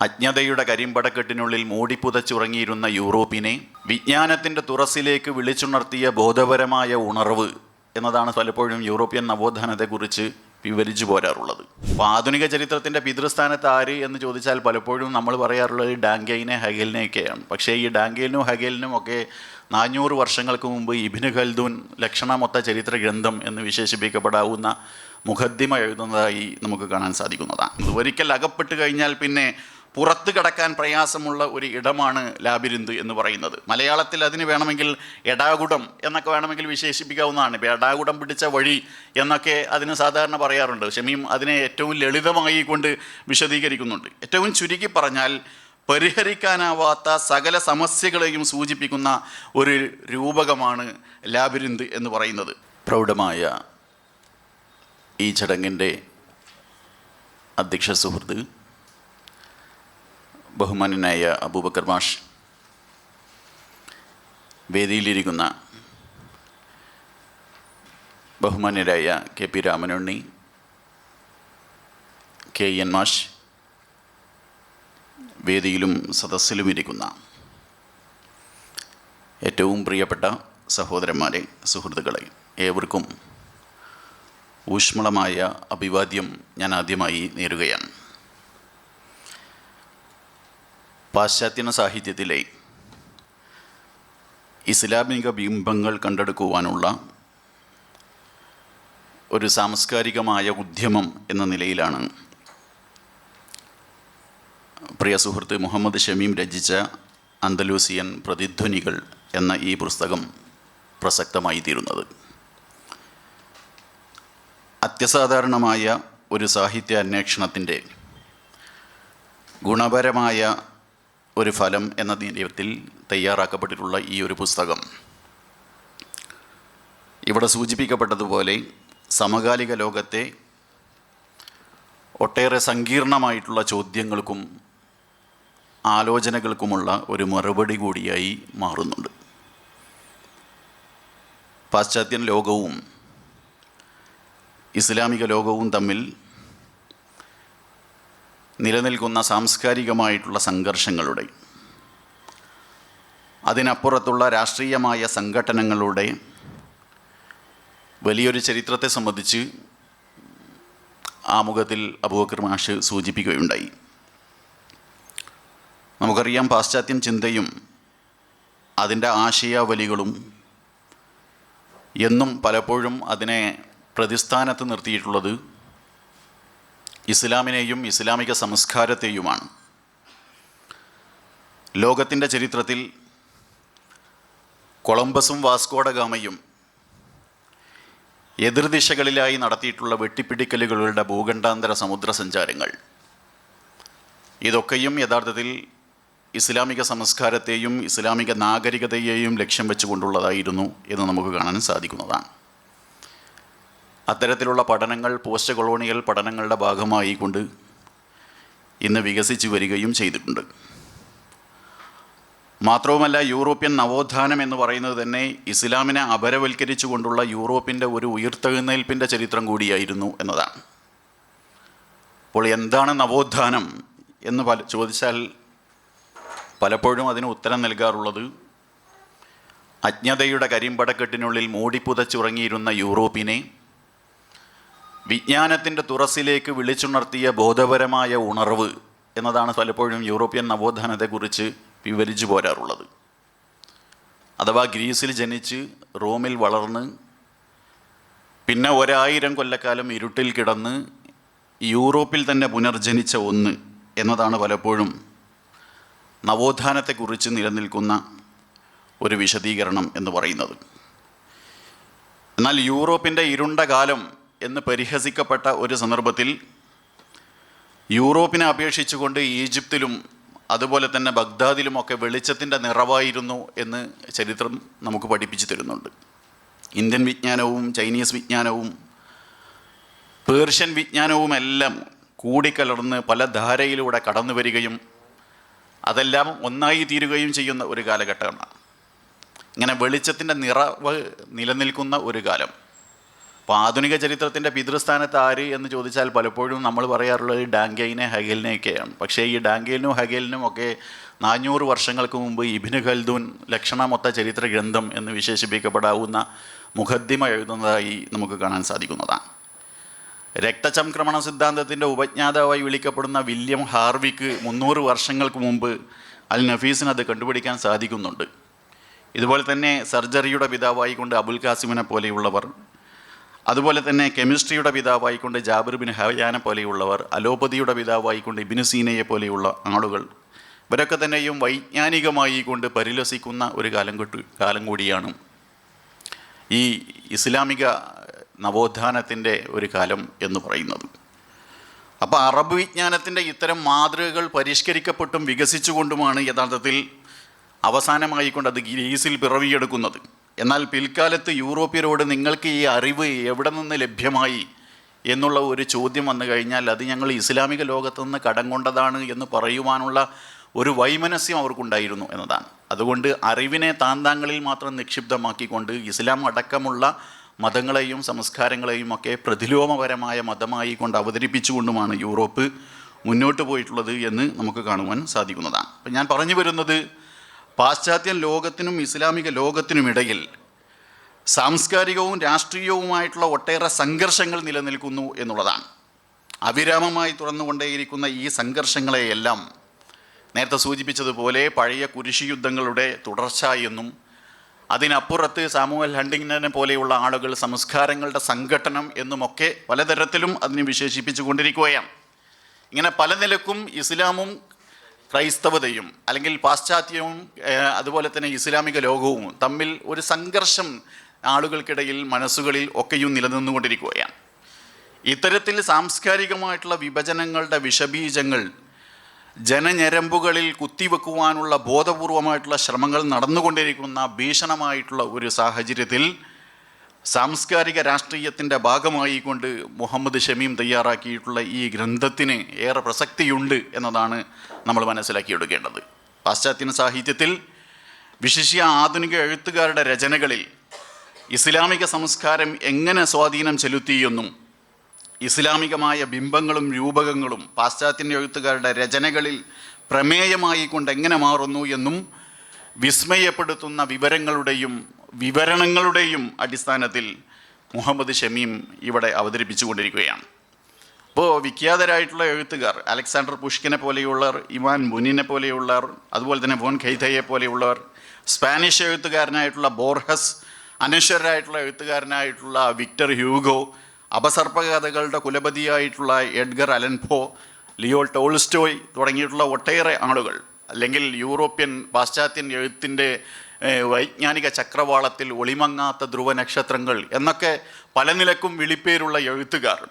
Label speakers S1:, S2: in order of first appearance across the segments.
S1: അജ്ഞതയുടെ കരിമ്പടക്കെട്ടിനുള്ളിൽ മൂടിപ്പുതച്ചുറങ്ങിയിരുന്ന യൂറോപ്പിനെ വിജ്ഞാനത്തിന്റെ തുറസിലേക്ക് വിളിച്ചുണർത്തിയ ബോധപരമായ ഉണർവ് എന്നതാണ് പലപ്പോഴും യൂറോപ്യൻ നവോത്ഥാനത്തെക്കുറിച്ച് വിവരിച്ചു പോരാറുള്ളത്. അപ്പോൾ ആധുനിക ചരിത്രത്തിന്റെ പിതൃസ്ഥാനത്ത് ആര് എന്ന് ചോദിച്ചാൽ പലപ്പോഴും നമ്മൾ പറയാറുള്ളത് ഡാങ്കൈനെ ഹഗേലിനെയൊക്കെയാണ്. പക്ഷേ ഈ ഡാങ്കൈനും ഹഗേലിനും ഒക്കെ നാനൂറ് വർഷങ്ങൾക്ക് മുമ്പ് ഇബിന് ഖൽദൂൻ ലക്ഷണമൊത്ത ചരിത്ര ഗ്രന്ഥം എന്ന് വിശേഷിപ്പിക്കപ്പെടാവുന്ന മുഖദ്ദിമ എഴുതുന്നതായി നമുക്ക് കാണാൻ സാധിക്കുന്നതാണ്. ഒരിക്കൽ അകപ്പെട്ട് കഴിഞ്ഞാൽ പിന്നെ പുറത്ത് കടക്കാൻ പ്രയാസമുള്ള ഒരു ഇടമാണ് ലാബിരിന്ത് എന്ന് പറയുന്നത്. മലയാളത്തിൽ അതിന് വേണമെങ്കിൽ എടാകുടം എന്നൊക്കെ വേണമെങ്കിൽ വിശേഷിപ്പിക്കാവുന്നതാണ്. ഇപ്പോൾ എടാകുടം പിടിച്ച വഴി എന്നൊക്കെ അതിന് സാധാരണ പറയാറുണ്ട്. ഷമീം അതിനെ ഏറ്റവും ലളിതമായി കൊണ്ട് വിശദീകരിക്കുന്നുണ്ട്. ഏറ്റവും ചുരുക്കി പറഞ്ഞാൽ പരിഹരിക്കാനാവാത്ത സകല സമസ്യകളെയും സൂചിപ്പിക്കുന്ന ഒരു രൂപകമാണ് ലാബിരിന്ത് എന്ന് പറയുന്നത്. പ്രൗഢമായ ഈ ചടങ്ങിന്റെ അധ്യക്ഷ സുഹൃത്ത് ബഹുമാനനായ അബൂബക്കർ മാഷ് വേദിയിലിരിക്കുന്ന ബഹുമാന്യരായ K P Ramanunni K N മാഷ് വേദിയിലും സദസ്സിലും ഇരിക്കുന്ന ഏറ്റവും പ്രിയപ്പെട്ട സഹോദരന്മാരെ സുഹൃത്തുക്കളെ ഏവർക്കും ഊഷ്മളമായ അഭിവാദ്യം ഞാൻ ആദ്യമായി നേരുകയാണ്. പാശ്ചാത്യ സാഹിത്യത്തിലെ ഇസ്ലാമിക ബിംബങ്ങൾ കണ്ടെടുക്കുവാനുള്ള ഒരു സാംസ്കാരികമായ ഉദ്യമം എന്ന നിലയിലാണ് പ്രിയ സുഹൃത്ത് മുഹമ്മദ് ഷമീം രചിച്ച അന്തലൂസിയൻ പ്രതിധ്വനികൾ എന്ന ഈ പുസ്തകം പ്രസക്തമായി തീരുന്നത് അത്യസാധാരണമായ ഒരു സാഹിത്യ അന്വേഷണത്തിന്റെ ഗുണപരമായ ഒരു ഫലം എന്ന നിലയത്തിൽ തയ്യാറാക്കപ്പെട്ടിട്ടുള്ള ഈ ഒരു പുസ്തകം. ഇവിടെ സൂചിപ്പിക്കപ്പെട്ടതുപോലെ സമകാലിക ലോകത്തെ ഒട്ടേറെ സങ്കീർണമായിട്ടുള്ള ചോദ്യങ്ങൾക്കും ആലോചനകൾക്കുമുള്ള ഒരു മറുപടി കൂടിയായി മാറുന്നുണ്ട്. പാശ്ചാത്യൻ ലോകവും ഇസ്ലാമിക ലോകവും തമ്മിൽ നിലനിൽക്കുന്ന സാംസ്കാരികമായിട്ടുള്ള സംഘർഷങ്ങളുടെ അതിനപ്പുറത്തുള്ള രാഷ്ട്രീയമായ സംഘടനകളുടെ വലിയൊരു ചരിത്രത്തെ സംബന്ധിച്ച് ആമുഖത്തിൽ അബൂബക്കർ മാഷ് സൂചിപ്പിക്കുകയുണ്ടായി. നമുക്കറിയാം പാശ്ചാത്യൻ ചിന്തയും അതിന്റെ ആശയാവലികളും എന്നും പലപ്പോഴും അതിനെ പ്രതിസ്ഥാനത്ത് നിർത്തിയിട്ടുള്ളത് ഇസ്ലാമിനെയും ഇസ്ലാമിക സംസ്കാരത്തെയുമാണ്. ലോകത്തിന്റെ ചരിത്രത്തിൽ കൊളംബസും വാസ്കോഡഗാമയും എതിർദിശകളിലായി നടത്തിയിട്ടുള്ള വെട്ടിപ്പിടിക്കലുകളുടെ ഭൂഖണ്ഡാന്തര സമുദ്ര സഞ്ചാരങ്ങൾ ഇതൊക്കെയും യഥാർത്ഥത്തിൽ ഇസ്ലാമിക സംസ്കാരത്തെയും ഇസ്ലാമിക നാഗരികതയെയും ലക്ഷ്യം വെച്ചുകൊണ്ടുള്ളതായിരുന്നു എന്ന് നമുക്ക് കാണാൻ സാധിക്കുന്നതാണ്. അത്തരത്തിലുള്ള പഠനങ്ങൾ പോസ്റ്റ് കൊളോണിയൽ പഠനങ്ങളുടെ ഭാഗമായി കൊണ്ട് ഇന്ന് വികസിച്ചു വരികയും ചെയ്തിട്ടുണ്ട്. മാത്രവുമല്ല യൂറോപ്യൻ നവോത്ഥാനം എന്ന് പറയുന്നത് തന്നെ ഇസ്ലാമിനെ അപരവൽക്കരിച്ചുകൊണ്ടുള്ള യൂറോപ്പിന്റെ ഒരു ഉയർത്തെഴുന്നേൽപ്പിന്റെ ചരിത്രം കൂടിയായിരുന്നു എന്നതാണ്. അപ്പോൾ എന്താണ് നവോത്ഥാനം എന്ന് പല ചോദിച്ചാൽ പലപ്പോഴും അതിന് ഉത്തരം നൽകാറുള്ളത് അജ്ഞതയുടെ കരിമ്പടക്കെട്ടിനുള്ളിൽ മൂടിപ്പുതച്ചുറങ്ങിയിരുന്ന യൂറോപ്പിനെ വിജ്ഞാനത്തിന്റെ തുറസിലേക്ക് വിളിച്ചുണർത്തിയ ബോധപരമായ ഉണർവ് എന്നതാണ് പലപ്പോഴും യൂറോപ്യൻ നവോത്ഥാനത്തെക്കുറിച്ച് വിവരിച്ചു പോരാറുള്ളത്. അഥവാ ഗ്രീസിൽ ജനിച്ച് റോമിൽ വളർന്ന് പിന്നെ ഒരായിരം കൊല്ലക്കാലം ഇരുട്ടിൽ കിടന്ന് യൂറോപ്പിൽ തന്നെ പുനർജനിച്ച ഒന്ന് എന്നതാണ് പലപ്പോഴും നവോത്ഥാനത്തെക്കുറിച്ച് നിലനിൽക്കുന്ന ഒരു വിശദീകരണം എന്ന് പറയുന്നത്. എന്നാൽ യൂറോപ്പിന്റെ ഇരുണ്ട കാലം എന്ന് പരിഹസിക്കപ്പെട്ട ഒരു സന്ദർഭത്തിൽ യൂറോപ്പിനെ അപേക്ഷിച്ചുകൊണ്ട് ഈജിപ്തിലും അതുപോലെ തന്നെ ബഗ്ദാദിലുമൊക്കെ വെളിച്ചത്തിന്റെ നിറവായിരുന്നു എന്ന് ചരിത്രം നമുക്ക് പഠിപ്പിച്ചു തരുന്നുണ്ട്. ഇന്ത്യൻ വിജ്ഞാനവും ചൈനീസ് വിജ്ഞാനവും പേർഷ്യൻ വിജ്ഞാനവും എല്ലാം കൂടിക്കലർന്ന് പല ധാരയിലൂടെ കടന്നു വരികയും അതെല്ലാം ഒന്നായി തീരുകയും ചെയ്യുന്ന ഒരു കാലഘട്ടമാണ്. ഇങ്ങനെ വെളിച്ചത്തിന്റെ നിറവ് നിലനിൽക്കുന്ന ഒരു കാലം. അപ്പോൾ ആധുനിക ചരിത്രത്തിന്റെ പിതൃസ്ഥാനത്ത് ആര് എന്ന് ചോദിച്ചാൽ പലപ്പോഴും നമ്മൾ പറയാറുള്ളത് ഡാങ്കൈനെ ഹഗേലിനെയൊക്കെയാണ്. പക്ഷേ ഈ ഡാങ്കൈലിനും ഹഗേലിനും ഒക്കെ നാനൂറ് വർഷങ്ങൾക്ക് മുമ്പ് ഇബിന് ഖൽദൂൻ ലക്ഷണമൊത്ത ചരിത്ര ഗ്രന്ഥം എന്ന് വിശേഷിപ്പിക്കപ്പെടാവുന്ന മുഖദ്ദിമ എഴുതുന്നതായി നമുക്ക് കാണാൻ സാധിക്കുന്നതാണ്. രക്തചംക്രമണ സിദ്ധാന്തത്തിന്റെ ഉപജ്ഞാതാവായി വിളിക്കപ്പെടുന്ന വില്യം ഹാർവിക്ക് മുന്നൂറ് വർഷങ്ങൾക്ക് മുമ്പ് അൽ നഫീസിന് അത് കണ്ടുപിടിക്കാൻ സാധിക്കുന്നുണ്ട്. ഇതുപോലെ തന്നെ സർജറിയുടെ പിതാവായിക്കൊണ്ട് അബുൽ കാസിമിനെ പോലെയുള്ളവർ അതുപോലെ തന്നെ കെമിസ്ട്രിയുടെ പിതാവായിക്കൊണ്ട് ജാബിർ ബിൻ ഹയാനെ പോലെയുള്ളവർ അലോപ്പതിയുടെ പിതാവായിക്കൊണ്ട് ഇബിന് സീനയെ പോലെയുള്ള ആളുകൾ ഇവരൊക്കെ തന്നെയും വൈജ്ഞാനികമായി കൊണ്ട് പരിലസിക്കുന്ന ഒരു കാലം കാലം കൂടിയാണ്. ഈ ഇസ്ലാമിക നവോത്ഥാനത്തിന്റെ ഒരു കാലം എന്ന് പറയുന്നത്. അപ്പോൾ അറബ് വിജ്ഞാനത്തിന്റെ ഇത്തരം മാതൃകകൾ പരിഷ്കരിക്കപ്പെട്ടും വികസിച്ചുകൊണ്ടുമാണ് യഥാർത്ഥത്തിൽ അവസാനമായിക്കൊണ്ട് അത് ഗ്രീസിൽ പിറവിയെടുക്കുന്നത്. എന്നാൽ പിൽക്കാലത്ത് യൂറോപ്യരോട് നിങ്ങൾക്ക് ഈ അറിവ് എവിടെ നിന്ന് ലഭ്യമായി എന്നുള്ള ഒരു ചോദ്യം വന്നു കഴിഞ്ഞാൽ അത് ഞങ്ങൾ ഇസ്ലാമിക ലോകത്തു നിന്ന് കടം കൊണ്ടതാണ് എന്ന് പറയുവാനുള്ള ഒരു വൈമനസ്യം അവർക്കുണ്ടായിരുന്നു എന്നതാണ്. അതുകൊണ്ട് അറിവിനെ താന്താങ്ങളിൽ മാത്രം നിക്ഷിപ്തമാക്കിക്കൊണ്ട് ഇസ്ലാം അടക്കമുള്ള മതങ്ങളെയും സംസ്കാരങ്ങളെയും ഒക്കെ പ്രതിലോമപരമായ മതമായി കൊണ്ട് അവതരിപ്പിച്ചുകൊണ്ടുമാണ് യൂറോപ്പ് മുന്നോട്ട് പോയിട്ടുള്ളത് എന്ന് നമുക്ക് കാണുവാൻ സാധിക്കുന്നതാണ്. അപ്പം ഞാൻ പറഞ്ഞു വരുന്നത് പാശ്ചാത്യൻ ലോകത്തിനും ഇസ്ലാമിക ലോകത്തിനുമിടയിൽ സാംസ്കാരികവും രാഷ്ട്രീയവുമായിട്ടുള്ള ഒട്ടേറെ സംഘർഷങ്ങൾ നിലനിൽക്കുന്നു എന്നുള്ളതാണ്. അവിരാമമായി തുറന്നുകൊണ്ടേയിരിക്കുന്ന ഈ സംഘർഷങ്ങളെയെല്ലാം നേരത്തെ സൂചിപ്പിച്ചതുപോലെ പഴയ കുരിശി യുദ്ധങ്ങളുടെ തുടർച്ച എന്നും അതിനപ്പുറത്ത് സാമുവൽ ഹണ്ടിങ്ങിനെ പോലെയുള്ള ആളുകൾ സംസ്കാരങ്ങളുടെ സംഘട്ടനം എന്നുമൊക്കെ പലതരത്തിലും അതിനെ വിശേഷിപ്പിച്ചു കൊണ്ടിരിക്കുകയാണ് ഇങ്ങനെ പല നിലക്കും ഇസ്ലാമും ക്രൈസ്തവതയും അല്ലെങ്കിൽ പാശ്ചാത്യവും അതുപോലെ തന്നെ ഇസ്ലാമിക ലോകവും തമ്മിൽ ഒരു സംഘർഷം ആളുകൾക്കിടയിൽ മനസ്സുകളിൽ ഒക്കെയും നിലനിന്നുകൊണ്ടിരിക്കുകയാണ്. ഇത്തരത്തിൽ സാംസ്കാരികമായിട്ടുള്ള വിഭജനങ്ങളുടെ വിഷബീജങ്ങൾ ജനഞരമ്പുകളിൽ കുത്തിവെക്കുവാനുള്ള ബോധപൂർവമായിട്ടുള്ള ശ്രമങ്ങൾ നടന്നുകൊണ്ടിരിക്കുന്ന ഭീഷണമായിട്ടുള്ള ഒരു സാഹചര്യത്തിൽ സാംസ്കാരിക രാഷ്ട്രീയത്തിന്റെ ഭാഗമായി കൊണ്ട് മുഹമ്മദ് ഷമീം തയ്യാറാക്കിയിട്ടുള്ള ഈ ഗ്രന്ഥത്തിന് ഏറെ പ്രസക്തിയുണ്ട് എന്നതാണ് നമ്മൾ മനസ്സിലാക്കിയെടുക്കേണ്ടത് പാശ്ചാത്യ സാഹിത്യത്തിൽ വിശിഷ്യ ആധുനിക എഴുത്തുകാരുടെ രചനകളിൽ ഇസ്ലാമിക സംസ്കാരം എങ്ങനെ സ്വാധീനം ചെലുത്തിയെന്നും ഇസ്ലാമികമായ ബിംബങ്ങളും രൂപകങ്ങളും പാശ്ചാത്യ എഴുത്തുകാരുടെ രചനകളിൽ പ്രമേയമായി കൊണ്ട് എങ്ങനെ മാറുന്നു എന്നും വിസ്മയപ്പെടുത്തുന്ന വിവരങ്ങളുടെയും വിവരണങ്ങളുടെയും അടിസ്ഥാനത്തിൽ മുഹമ്മദ് ഷമീം ഇവിടെ അവതരിപ്പിച്ചുകൊണ്ടിരിക്കുകയാണ്. അപ്പോൾ വിഖ്യാതരായിട്ടുള്ള എഴുത്തുകാർ അലക്സാണ്ടർ പുഷ്കിനെ പോലെയുള്ളവർ ഇവാൻ മുനിനെ പോലെയുള്ളവർ അതുപോലെ തന്നെ വോൻ ഖൈതയെ പോലെയുള്ളവർ സ്പാനിഷ് എഴുത്തുകാരനായിട്ടുള്ള ബോർഹസ് അനശ്വരായിട്ടുള്ള എഴുത്തുകാരനായിട്ടുള്ള വിക്ടർ ഹ്യൂഗോ അപസർപ്പകഥകളുടെ കുലപതിയായിട്ടുള്ള Edgar Allan Poe Leo Tolstoy തുടങ്ങിയിട്ടുള്ള ഒട്ടേറെ ആളുകൾ അല്ലെങ്കിൽ യൂറോപ്യൻ പാശ്ചാത്യൻ എഴുത്തിന്റെ വൈജ്ഞാനിക ചക്രവാളത്തിൽ ഒളിമങ്ങാത്ത ധ്രുവ നക്ഷത്രങ്ങൾ എന്നൊക്കെ പല നിലക്കും വിളിപ്പേരുള്ള എഴുത്തുകാർ.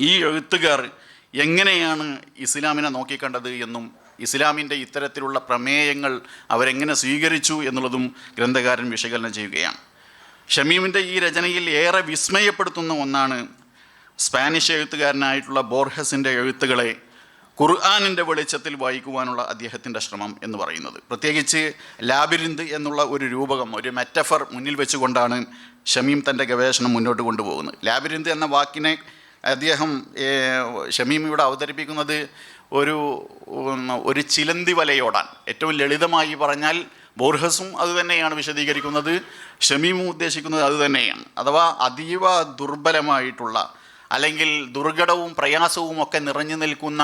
S1: ഈ എഴുത്തുകാർ എങ്ങനെയാണ് ഇസ്ലാമിനെ നോക്കിക്കണ്ടത് എന്നും ഇസ്ലാമിന്റെ ഇത്തരത്തിലുള്ള പ്രമേയങ്ങൾ അവരെങ്ങനെ സ്വീകരിച്ചു എന്നുള്ളതും ഗ്രന്ഥകാരൻ വിശകലനം ചെയ്യുകയാണ്. ഷമീമിന്റെ ഈ രചനയിൽ ഏറെ വിസ്മയപ്പെടുത്തുന്ന ഒന്നാണ് സ്പാനിഷ് എഴുത്തുകാരനായിട്ടുള്ള ബോർഹസിന്റെ എഴുത്തുകളെ ഖുർആാനിന്റെ വെളിച്ചത്തിൽ വായിക്കുവാനുള്ള അദ്ദേഹത്തിന്റെ ശ്രമം എന്ന് പറയുന്നത്. പ്രത്യേകിച്ച് ലാബിരിന്ത് എന്നുള്ള ഒരു രൂപകം ഒരു മെറ്റഫർ മുന്നിൽ വെച്ചുകൊണ്ടാണ് ഷമീം തന്റെ ഗവേഷണം മുന്നോട്ട് കൊണ്ടുപോകുന്നത്. ലാബിരിന്ത് എന്ന വാക്കിനെ അദ്ദേഹം ഷമീം ഇവിടെ അവതരിപ്പിക്കുന്നത് ഒരു ഒരു ചിലന്തി വലയോടാൻ ഏറ്റവും ലളിതമായി പറഞ്ഞാൽ ബോർഹസും അതുതന്നെയാണ് വിശദീകരിക്കുന്നത് ഷമീമും ഉദ്ദേശിക്കുന്നത് അതുതന്നെയാണ് അഥവാ അതീവ ദുർബലമായിട്ടുള്ള അല്ലെങ്കിൽ ദുർഘടവും പ്രയാസവും ഒക്കെ നിറഞ്ഞു നിൽക്കുന്ന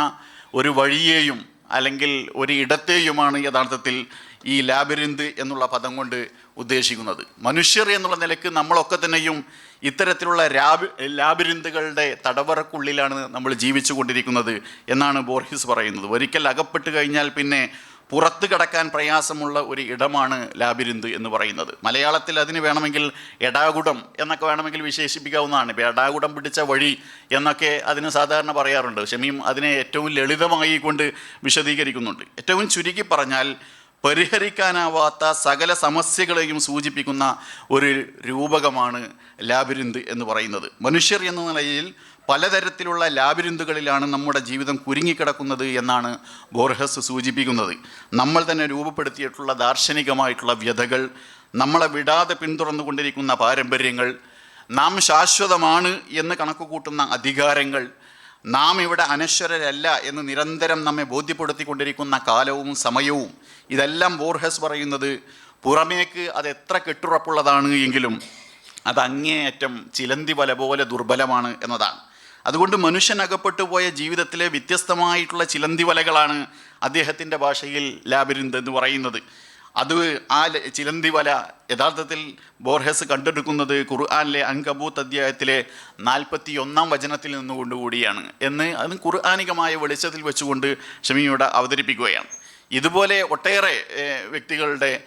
S1: ഒരു വഴിയെയും അല്ലെങ്കിൽ ഒരു ഇടത്തെയുമാണ് യഥാർത്ഥത്തിൽ ഈ ലാബിരിന്ത് എന്നുള്ള പദം കൊണ്ട് ഉദ്ദേശിക്കുന്നത്. മനുഷ്യർ എന്നുള്ള നിലയ്ക്ക് നമ്മളൊക്കെ തന്നെയും ഇത്തരത്തിലുള്ള രാബ് ലാബിരിന്തുകളുടെ തടവറക്കുള്ളിലാണ് നമ്മൾ ജീവിച്ചു കൊണ്ടിരിക്കുന്നത് എന്നാണ് ബോർഹിസ് പറയുന്നത്. ഒരിക്കൽ അകപ്പെട്ട് കഴിഞ്ഞാൽ പിന്നെ പുറത്ത് കടക്കാൻ പ്രയാസമുള്ള ഒരു ഇടമാണ് ലാബിരിന്ത് എന്ന് പറയുന്നത്. മലയാളത്തിൽ അതിന് വേണമെങ്കിൽ എടാകുടം എന്നൊക്കെ വേണമെങ്കിൽ വിശേഷിപ്പിക്കാവുന്നതാണ്. ഇപ്പോൾ എടാകുടം പിടിച്ച വഴി എന്നൊക്കെ അതിന് സാധാരണ പറയാറുണ്ട്. ഷമീം അതിനെ ഏറ്റവും ലളിതമായി കൊണ്ട് വിശദീകരിക്കുന്നുണ്ട്. ഏറ്റവും ചുരുക്കി പറഞ്ഞാൽ പരിഹരിക്കാനാവാത്ത സകല സമസ്യകളെയും സൂചിപ്പിക്കുന്ന ഒരു രൂപകമാണ് ലാബിരിന്ത് എന്ന് പറയുന്നത്. മനുഷ്യർ എന്ന നിലയിൽ പലതരത്തിലുള്ള ലാബിരുന്തുകളിലാണ് നമ്മുടെ ജീവിതം കുരുങ്ങിക്കിടക്കുന്നത് എന്നാണ് ബോർഹസ് സൂചിപ്പിക്കുന്നത്. നമ്മൾ തന്നെ രൂപപ്പെടുത്തിയിട്ടുള്ള ദാർശനികമായിട്ടുള്ള വ്യഥകൾ നമ്മളെ വിടാതെ പിന്തുടർന്നുകൊണ്ടിരിക്കുന്ന പാരമ്പര്യങ്ങൾ നാം ശാശ്വതമാണ് എന്ന് കണക്കുകൂട്ടുന്ന അധികാരങ്ങൾ നാം ഇവിടെ അനശ്വരരല്ല എന്ന് നിരന്തരം നമ്മെ ബോധ്യപ്പെടുത്തിക്കൊണ്ടിരിക്കുന്ന കാലവും സമയവും ഇതെല്ലാം ബോർഹസ് പറയുന്നത് പുറമേക്ക് അത് എത്ര കെട്ടുറപ്പുള്ളതാണ് എങ്കിലും അത് അങ്ങേയറ്റം ചിലന്തി വല പോലെ ദുർബലമാണ് എന്നതാണ്. അതുകൊണ്ട് മനുഷ്യൻ അകപ്പെട്ടു പോയ ജീവിതത്തിലെ വ്യത്യസ്തമായിട്ടുള്ള ചിലന്തി വലകളാണ് അദ്ദേഹത്തിന്റെ ഭാഷയിൽ ലാബിരിന്ത് എന്ന് പറയുന്നത്. അത് ആ ചിലന്തി വല യഥാർത്ഥത്തിൽ ബോർഹസ് കണ്ടെടുക്കുന്നത് ഖുർആാനിലെ അങ്കബൂത്ത് അധ്യായത്തിലെ നാൽപ്പത്തി ഒന്നാം വചനത്തിൽ നിന്നുകൊണ്ടുകൂടിയാണ് എന്ന് അത് ഖുർആാനികമായ വെളിച്ചത്തിൽ വെച്ചുകൊണ്ട് ഷമിയോട് അവതരിപ്പിക്കുകയാണ്. ഇതുപോലെ ഒട്ടേറെ വ്യക്തികളുടെ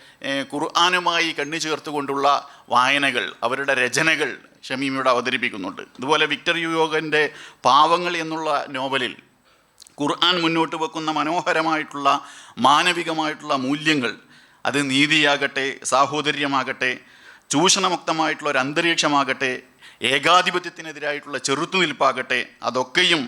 S1: ഖുർആാനുമായി കണ്ണു ചേർത്തുകൊണ്ടുള്ള വായനകൾ അവരുടെ രചനകൾ ഷമീമിയോട് അവതരിപ്പിക്കുന്നുണ്ട്. ഇതുപോലെ വിക്ടർ യുയോഗന്റെ പാവങ്ങൾ എന്നുള്ള നോവലിൽ ഖുർആൻ മുന്നോട്ട് വെക്കുന്ന മനോഹരമായിട്ടുള്ള മാനവികമായിട്ടുള്ള മൂല്യങ്ങൾ അത് നീതിയാകട്ടെ സാഹോദര്യമാകട്ടെ ചൂഷണമുക്തമായിട്ടുള്ള ഒരു അന്തരീക്ഷമാകട്ടെ ഏകാധിപത്യത്തിനെതിരായിട്ടുള്ള ചെറുത്തുനിൽപ്പാകട്ടെ അതൊക്കെയും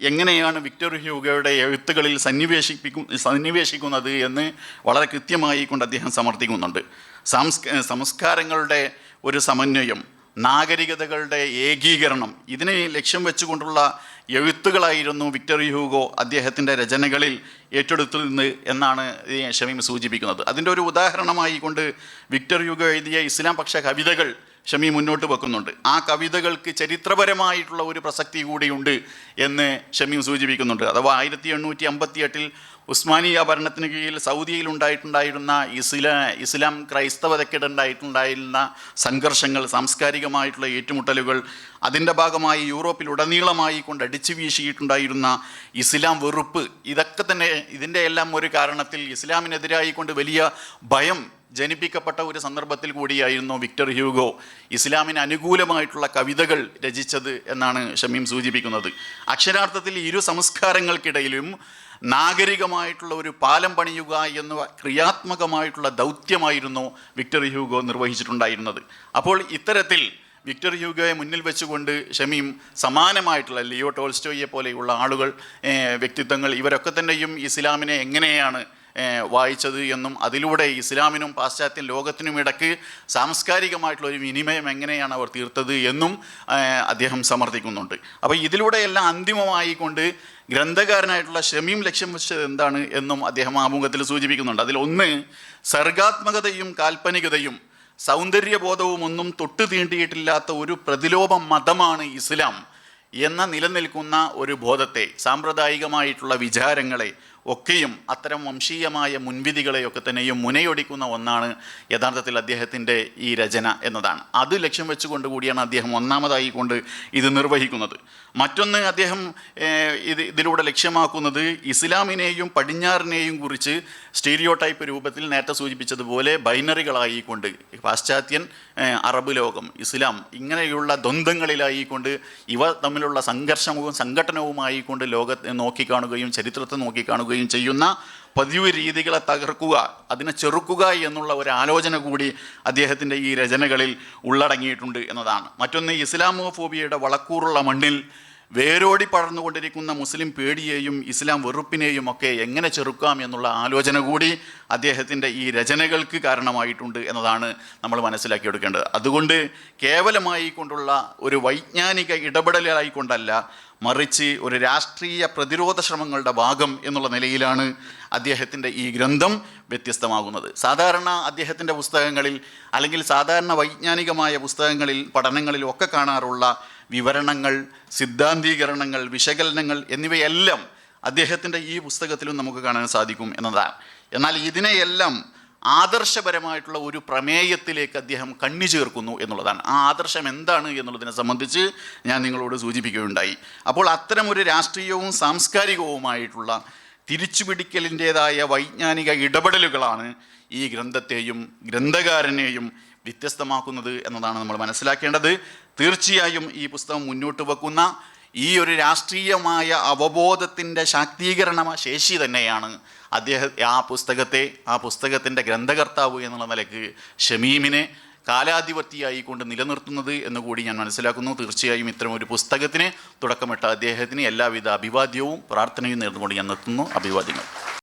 S1: എങ്ങനെയാണ് വിക്ടർ ഹ്യൂഗയുടെ എഴുത്തുകളിൽ സന്നിവേശിപ്പിക്കും സന്നിവേശിക്കുന്നത് എന്ന് വളരെ കൃത്യമായി കൊണ്ട് അദ്ദേഹം സമർത്ഥിക്കുന്നുണ്ട്. സംസ്കാരങ്ങളുടെ ഒരു സമന്വയം നാഗരികതകളുടെ ഏകീകരണം. ഇതിനെ ലക്ഷ്യം വെച്ചുകൊണ്ടുള്ള എഴുത്തുകളായിരുന്നു വിക്ടർ ഹ്യൂഗോ അദ്ദേഹത്തിന്റെ രചനകളിൽ ഏറ്റെടുത്തു നിന്ന് എന്നാണ് ഷമീം സൂചിപ്പിക്കുന്നത്. അതിന്റെ ഒരു ഉദാഹരണമായി കൊണ്ട് വിക്ടർ ഹ്യൂഗോ എഴുതിയ ഇസ്ലാം പക്ഷ കവിതകൾ ഷമി മുന്നോട്ട് വെക്കുന്നുണ്ട്. ആ കവിതകൾക്ക് ചരിത്രപരമായിട്ടുള്ള ഒരു പ്രസക്തി കൂടിയുണ്ട് എന്ന് ഷമീം സൂചിപ്പിക്കുന്നുണ്ട്. അഥവാ ആയിരത്തി എണ്ണൂറ്റി അമ്പത്തി എട്ടിൽ ഉസ്മാനിയ ഭരണത്തിന് കീഴിൽ സൗദിയിൽ ഉണ്ടായിട്ടുണ്ടായിരുന്ന ഇസ്ലാ ഇസ്ലാം ക്രൈസ്തവതയ്ക്കിടുണ്ടായിട്ടുണ്ടായിരുന്ന സംഘർഷങ്ങൾ സാംസ്കാരികമായിട്ടുള്ള ഏറ്റുമുട്ടലുകൾ അതിന്റെ ഭാഗമായി യൂറോപ്പിൽ ഉടനീളമായി കൊണ്ട് അടിച്ചു വീശിയിട്ടുണ്ടായിരുന്ന ഇസ്ലാം വെറുപ്പ് ഇതൊക്കെ തന്നെ ഇതിന്റെ എല്ലാം ഒരു കാരണത്തിൽ ഇസ്ലാമിനെതിരായി കൊണ്ട് വലിയ ഭയം ജനിപ്പിക്കപ്പെട്ട ഒരു സന്ദർഭത്തിൽ കൂടിയായിരുന്നു വിക്ടർ ഹ്യൂഗോ. ഇസ്ലാമിന് അനുകൂലമായിട്ടുള്ള കവിതകൾ രചിച്ചത് എന്നാണ് ഷമീം സൂചിപ്പിക്കുന്നത്. അക്ഷരാർത്ഥത്തിൽ ഇരു സംസ്കാരങ്ങൾക്കിടയിലും നാഗരികമായിട്ടുള്ള ഒരു പാലം പണിയുക എന്ന ക്രിയാത്മകമായിട്ടുള്ള ദൗത്യമായിരുന്നു വിക്ടർ ഹ്യൂഗോ നിർവഹിച്ചിട്ടുണ്ടായിരുന്നത്. അപ്പോൾ ഇത്തരത്തിൽ വിക്ടർ ഹ്യൂഗോയെ മുന്നിൽ വെച്ചുകൊണ്ട് ഷമീം സമാനമായിട്ടുള്ള ലിയോ ടോൾസ്റ്റോയെ പോലെയുള്ള ആളുകൾ വ്യക്തിത്വങ്ങൾ ഇവരൊക്കെ തന്നെയും ഇസ്ലാമിനെ എങ്ങനെയാണ് വായിച്ചത് എന്നും അതിലൂടെ ഇസ്ലാമിനും പാശ്ചാത്യ ലോകത്തിനും ഇടയ്ക്ക് സാംസ്കാരികമായിട്ടുള്ള ഒരു വിനിമയം എങ്ങനെയാണ് അവർ തീർത്തത് എന്നും അദ്ദേഹം സമർത്ഥിക്കുന്നുണ്ട്. അപ്പോൾ ഇതിലൂടെയെല്ലാം അന്തിമമായി കൊണ്ട് ഗ്രന്ഥകാരനായിട്ടുള്ള ഷമീം ലക്ഷ്യം വെച്ചത് എന്താണ് എന്നും അദ്ദേഹം ആമുഖത്തിൽ സൂചിപ്പിക്കുന്നുണ്ട്. അതിൽ ഒന്ന് സർഗാത്മകതയും കാൽപ്പനികതയും സൗന്ദര്യബോധവും ഒന്നും തൊട്ടു തീണ്ടിയിട്ടില്ലാത്ത ഒരു പ്രതിലോഭ മതമാണ് ഇസ്ലാം എന്ന നിലനിൽക്കുന്ന ഒരു ബോധത്തെ സാമ്പ്രദായികമായിട്ടുള്ള വിചാരങ്ങളെ ഒക്കെയും അത്തരം വംശീയമായ മുൻവിധികളെയൊക്കെ തന്നെയും മുനയൊടിക്കുന്ന ഒന്നാണ് യഥാർത്ഥത്തിൽ അദ്ദേഹത്തിന്റെ ഈ രചന എന്നതാണ്. അത് ലക്ഷ്യം വെച്ചുകൊണ്ട് കൂടിയാണ് അദ്ദേഹം ഒന്നാമതായി കൊണ്ട് ഇത് നിർവഹിക്കുന്നത്. മറ്റൊന്ന് അദ്ദേഹം ഇത് ഇതിലൂടെ ലക്ഷ്യമാക്കുന്നത് ഇസ്ലാമിനെയും പടിഞ്ഞാറിനെയും കുറിച്ച് സ്റ്റീരിയോ ടൈപ്പ് രൂപത്തിൽ നേരത്തെ സൂചിപ്പിച്ചതുപോലെ ബൈനറികളായിക്കൊണ്ട് പാശ്ചാത്യൻ അറബ് ലോകം ഇസ്ലാം ഇങ്ങനെയുള്ള ദ്വന്ദ്ങ്ങളിലായിക്കൊണ്ട് ഇവ തമ്മിലുള്ള സംഘർഷവും സംഘടനവുമായിക്കൊണ്ട് ലോകത്തെ നോക്കിക്കാണുകയും ചരിത്രത്തെ നോക്കിക്കാണുകയും ചെയ്യുന്ന പതിവ് രീതികളെ തകർക്കുക അതിനെ ചെറുക്കുക എന്നുള്ള ഒരു ആലോചന കൂടി അദ്ദേഹത്തിന്റെ ഈ രചനകളിൽ ഉള്ളടങ്ങിയിട്ടുണ്ട് എന്നതാണ്. മറ്റൊന്ന് ഇസ്ലാമോഫോബിയയുടെ വളക്കൂറുള്ള മണ്ണിൽ വേരോടി പടർന്നുകൊണ്ടിരിക്കുന്ന മുസ്ലിം പേടിയെയും ഇസ്ലാം വെറുപ്പിനെയും ഒക്കെ എങ്ങനെ ചെറുക്കാം എന്നുള്ള ആലോചന കൂടി അദ്ദേഹത്തിന്റെ ഈ രചനകൾക്ക് കാരണമായിട്ടുണ്ട് എന്നതാണ് നമ്മൾ മനസ്സിലാക്കിയെടുക്കേണ്ടത് അതുകൊണ്ട് കേവലമായി കൊണ്ടുള്ള ഒരു വൈജ്ഞാനിക ഇടപെടലായി കൊണ്ടല്ല മറിച്ച് ഒരു രാഷ്ട്രീയ പ്രതിരോധ ശ്രമങ്ങളുടെ ഭാഗം എന്നുള്ള നിലയിലാണ് അദ്ദേഹത്തിന്റെ ഈ ഗ്രന്ഥം വ്യത്യസ്തമാകുന്നത്. സാധാരണ അദ്ദേഹത്തിന്റെ പുസ്തകങ്ങളിൽ അല്ലെങ്കിൽ സാധാരണ വൈജ്ഞാനികമായ പുസ്തകങ്ങളിൽ പഠനങ്ങളിലും ഒക്കെ കാണാറുള്ള വിവരണങ്ങൾ സിദ്ധാന്തീകരണങ്ങൾ വിശകലനങ്ങൾ എന്നിവയെല്ലാം അദ്ദേഹത്തിന്റെ ഈ പുസ്തകത്തിലും നമുക്ക് കാണാൻ സാധിക്കും എന്നതാണ്. എന്നാൽ ഇതിനെയെല്ലാം ആദർശപരമായിട്ടുള്ള ഒരു പ്രമേയത്തിലേക്ക് അദ്ദേഹം കണ്ണി ചേർക്കുന്നു എന്നുള്ളതാണ്. ആ ആദർശം എന്താണ് എന്നുള്ളതിനെ സംബന്ധിച്ച് ഞാൻ നിങ്ങളോട് സൂചിപ്പിക്കുകയുണ്ടായി. അപ്പോൾ അത്തരമൊരു രാഷ്ട്രീയവും സാംസ്കാരികവുമായിട്ടുള്ള തിരിച്ചുപിടിക്കലിന്റേതായ വൈജ്ഞാനിക ഇടപെടലുകളാണ് ഈ ഗ്രന്ഥത്തെയും ഗ്രന്ഥകാരനെയും വ്യത്യസ്തമാക്കുന്നത് എന്നതാണ് നമ്മൾ മനസ്സിലാക്കേണ്ടത്. തീർച്ചയായും ഈ പുസ്തകം മുന്നോട്ട് വെക്കുന്ന ഈ ഒരു രാഷ്ട്രീയമായ അവബോധത്തിന്റെ ശാക്തീകരണ ശേഷി തന്നെയാണ് അദ്ദേഹം ആ പുസ്തകത്തെ ആ പുസ്തകത്തിന്റെ ഗ്രന്ഥകർത്താവ് എന്നുള്ള നിലയ്ക്ക് ഷമീമിനെ കാലാധിപത്യായി കൊണ്ട് നിലനിർത്തുന്നത് എന്ന് കൂടി ഞാൻ മനസ്സിലാക്കുന്നു. തീർച്ചയായും ഇത്തരം ഒരു പുസ്തകത്തിന് തുടക്കമിട്ട അദ്ദേഹത്തിന് എല്ലാവിധ അഭിവാദ്യവും പ്രാർത്ഥനയും നേർന്നുകൊണ്ട് ഞാൻ നിർത്തുന്നു. അഭിവാദ്യങ്ങൾ.